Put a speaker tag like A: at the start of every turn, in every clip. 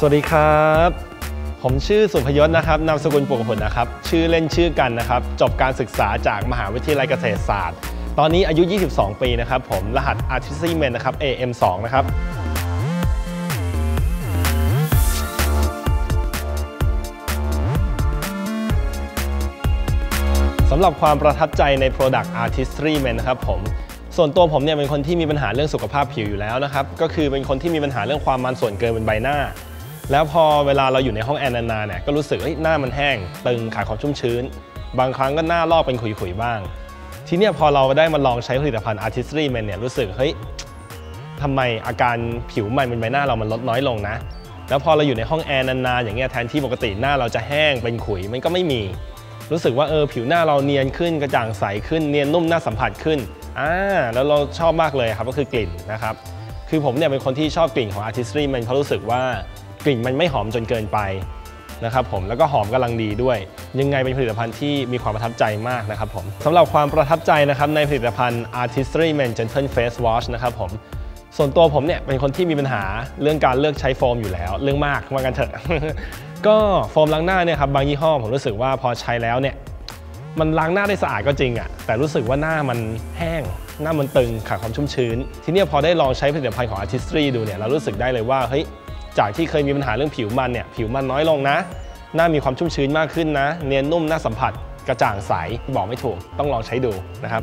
A: สวัสดีครับ ผมชื่อสุพยศนะครับ นามสกุลปวกผลนะครับ ชื่อเล่นชื่อกันนะครับ จบการศึกษาจากมหาวิทยาลัยเกษตรศาสตร์ ตอนนี้อายุ 22 ปีนะครับ ผม รหัส Artistry Men นะครับ AM2 นะครับสำหรับความประทับใจใน Product Artistry Men นะครับผมส่วนตัวผมเนี่ยเป็นคนที่มีปัญหาเรื่องสุขภาพผิวอยู่แล้วนะครับ ก็คือเป็นคนที่มีปัญหาเรื่องความมันส่วนเกินบนใบหน้า แล้วพอเวลาเราอยู่ในห้องแอร์นานๆเนี่ยก็รู้สึกเฮ้ยหน้ามันแห้ง ตึงขาดความชุ่มชื้น บางครั้งก็หน้าลอกเป็นขุยๆบ้าง ทีเนี้ยพอเราได้มาลองใช้ผลิตภัณฑ์ Artistry Men เนี่ยรู้สึกเฮ้ยทำไมอาการผิวมันบนใบหน้าเรามันลดน้อยลงนะ แล้วพอเราอยู่ในห้องแอร์นานๆอย่างเงี้ยแทนที่ปกติหน้าเราจะแห้งเป็นขุยมันก็ไม่มี รู้สึกว่าเออผิวหน้าเราเนียนขึ้นกระจ่างใสขึ้นเนียนนุ่มน่าสัมผัสขึ้นอ่าแล้วเราชอบมากเลยครับก็คือกลิ่นนะครับคือผมเนี่ยเป็นคนที่ชอบกลิ่นของ Artistry มันเพราะรู้สึกว่า กลิ่นมันไม่หอมจนเกินไปนะครับผมแล้วก็หอมกำลังดีด้วย ยังไงเป็นผลิตภัณฑ์ที่มีความประทับใจมากนะครับผมสำหรับความประทับใจนะครับในผลิตภัณฑ์ Artistry Men Gentle Face Wash นะครับผมส่วนตัวผมเนี่ยเป็นคนที่มีปัญหาเรื่องการเลือกใช้โฟมอยู่แล้ว เรื่องมากว่ากันเถอะ ก็โฟมล้างหน้าเนี่ยครับบางยี่ห้อผมรู้สึกว่าพอใช้แล้วเนี่ยมันล้างหน้าได้สะอาดก็จริงอะ่ะแต่รู้สึกว่าหน้ามันแห้ง หน้ามันตึงขาดความชุ่มชื้น ทีนี้พอได้ลองใช้ผลิตภัณฑ์ของ Artistry ดูเนี่ยเรารู้สึกได้เลยว่าเฮ้ย จากที่เคยมีปัญหาเรื่องผิวมันเนี่ยผิวมันน้อยลงนะ หน้ามีความชุ่มชื้นมากขึ้นนะ เนียนนุ่มน่าสัมผัส กระจ่างใสบอกไม่ถูกต้องลองใช้ดูนะครับ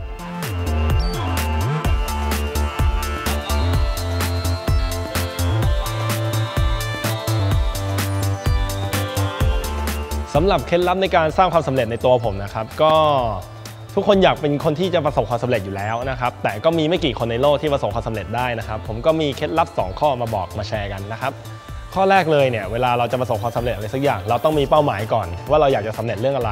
A: สำหรับเคล็ดลับในการสร้างความสำเร็จในตัวผมนะครับ ก็ ทุกคนอยากเป็นคนที่จะประสบความสำเร็จอยู่แล้วนะครับ แต่ก็มีไม่กี่คนในโลกที่ประสบความสำเร็จได้นะครับ ผมก็มีเคล็ดลับ 2 ข้อมาบอกมาแชร์กันนะครับ ข้อแรกเลยเนี่ยเวลาเราจะประสบความสำเร็จอะไรสักอย่าง เราต้องมีเป้าหมายก่อน ว่าเราอยากจะสำเร็จเรื่องอะไร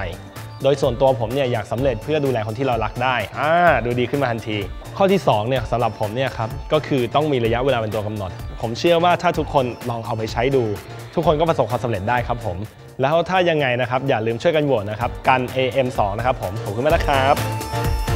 A: โดยส่วนตัวผมเนี่ยอยากสำเร็จเพื่อดูแลคนที่เรารักได้อ่าดูดีขึ้นมาทันที ข้อที่2เนี่ยสำหรับผมเนี่ยครับก็คือต้องมีระยะเวลาเป็นตัวกำหนด ผมเชื่อว่าถ้าทุกคนลองเอาไปใช้ดู ทุกคนก็ประสบความสำเร็จได้ครับผม แล้วถ้ายังไงนะครับอย่าลืมช่วยกันโหวตนะครับกัน AM2 นะครับผมขอบคุณมากนะครับ